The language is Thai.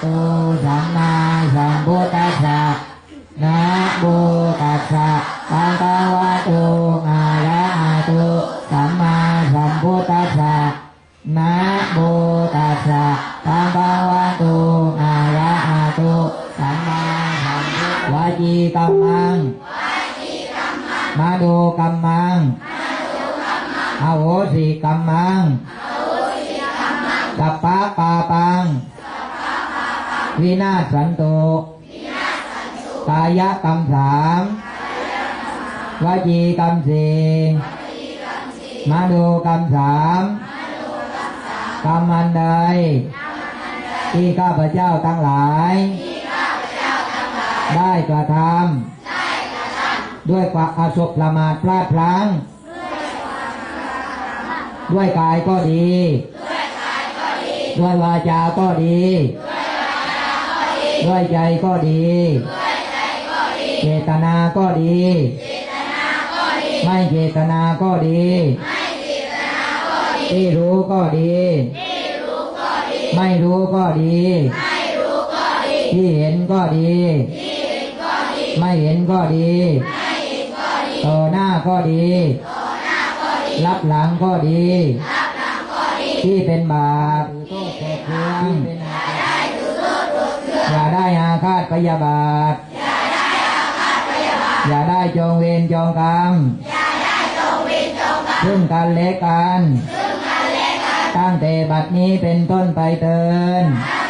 โตสัมมาสัมพุทธัสสะนะโมตัสสะภะคะวะโตอะระหะโตสัมมาสัมพุทธัสสะนะโมตัสสะภะคะวะโตอะระหะโตสัมมาสัมพุทธัสสะวจีกัมมังมาโดกัมมังอโหสิกัมมังสัพพะ วินาสันโตกายกรรมสามวจีกรรมสี่มโนกรรมสามกรรมอันใดที่ข้าพเจ้าทั้งหลาย ได้กระทำด้วยความอาสบประมาทพลาดพลั้ง ด้วยกายก็ดี ด้วยวาจาก็ดีด วยใจก็ดี เจตนาก็ดี ไม่เจตนาก็ดี ที่รู้ก็ดี ไม่รู้ก็ดี ที่เห็นก็ดี ไม่เห็นก็ดี ต่อหน้าก็ดี รับหลังก็ดี ที่เป็นบาป อย่าได้อาฆาตพยาบาท อย่าได้จองเวรจองกรรมซึ่งกันและกัน ตั้งแต่บัดนี้เป็นต้นไปเตินสา